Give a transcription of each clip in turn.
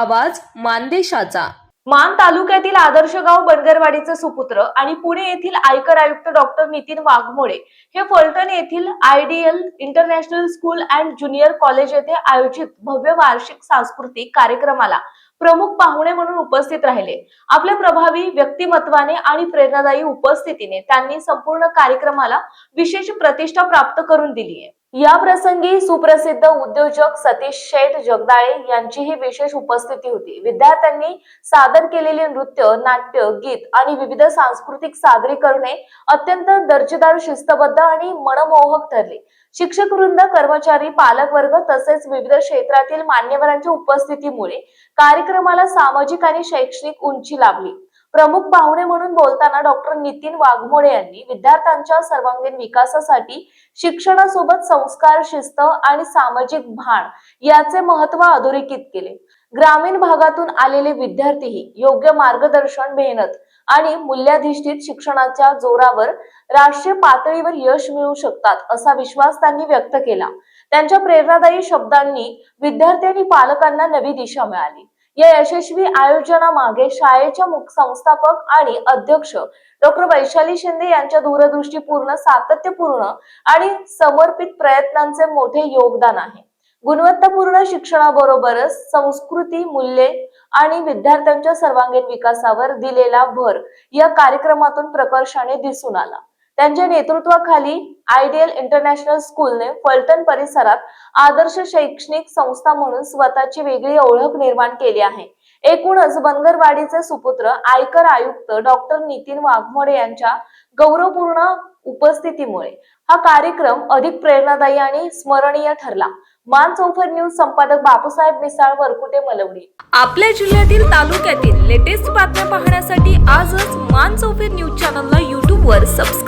आवाज मानदेशाचा. मान तालुक्यातील आदर्श गाव बनगरवाडीचे सुपुत्र आणि पुणे येथील आयकर आयुक्त डॉक्टर नितीन वाघमोडे हे फलटण येथील IDL international school and junior college येथे आयोजित भव्य वार्षिक सांस्कृतिक कार्यक्रमाला प्रमुख पाहुणे म्हणून उपस्थित राहिले. आपल्या प्रभावी व्यक्तिमत्वाने आणि प्रेरणादायी उपस्थितीने त्यांनी संपूर्ण कार्यक्रमाला विशेष प्रतिष्ठा प्राप्त करून दिली आहे या प्रसंगी सुप्रसिद्ध उद्योजक सतीश शेठ जगदाळे यांचीही विशेष उपस्थिती होती. विद्यार्थ्यांनी सादर केलेले नृत्य नाट्य गीत आणि विविध सांस्कृतिक सादरीकरणे अत्यंत दर्जेदार शिस्तबद्ध आणि मनमोहक ठरले. शिक्षक वृंद कर्मचारी पालक वर्ग तसेच विविध क्षेत्रातील मान्यवरांच्या उपस्थितीमुळे कार्यक्रमाला सामाजिक आणि शैक्षणिक उंची लाभली. प्रमुख पाहुणे म्हणून बोलताना डॉक्टर नितीन वाघमोडे यांनी विद्यार्थ्यांच्या सर्वांगीण विकासासाठी शिक्षणासोबत संस्कार शिस्त आणि सामाजिक भान याचे महत्त्व अधोरेखित केले. ग्रामीण भागातून आलेले विद्यार्थीही योग्य मार्गदर्शन मेहनत आणि मूल्याधिष्ठित शिक्षणाच्या जोरावर राष्ट्रीय पातळीवर यश मिळवू शकतात असा विश्वास त्यांनी व्यक्त केला. त्यांच्या प्रेरणादायी शब्दांनी विद्यार्थी आणि पालकांना नवी दिशा मिळाली. या यशस्वी आयोजनामागे शाळेच्या संस्थापक आणि अध्यक्ष डॉक्टर वैशाली शिंदे यांच्या दूरदृष्टीपूर्ण सातत्यपूर्ण आणि समर्पित प्रयत्नांचे मोठे योगदान आहे. गुणवत्तापूर्ण शिक्षणाबरोबरच संस्कृती मूल्ये आणि विद्यार्थ्यांच्या सर्वांगीण विकासावर दिलेला भर या कार्यक्रमातून प्रकर्षाने दिसून आला. त्यांच्या नेतृत्वाखाली आयडियल इंटरनॅशनल स्कूलने फलटण परिसरात आदर्श शैक्षणिक संस्था म्हणून स्वतःची वेगळी ओळख निर्माण केली आहे. एकूणच बनगरवाडीचे सुपुत्र आयकर आयुक्त डॉक्टर नितीन वाघमोडे यांच्या गौरवपूर्ण उपस्थितीमुळे हा कार्यक्रम अधिक प्रेरणादायी आणि स्मरणीय ठरला. मान चौफर न्यूज संपादक बापूसाहेब मिसाळ वरकुटे मलवडी. आपल्या जिल्ह्यातील तालुक्यातील लेटेस्ट बातम्या पाहण्यासाठी आजच मान चौफेर न्यूज चॅनलला यूट्यूबवर सबस्क्राईब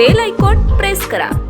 बेल आयकॉन प्रेस करा.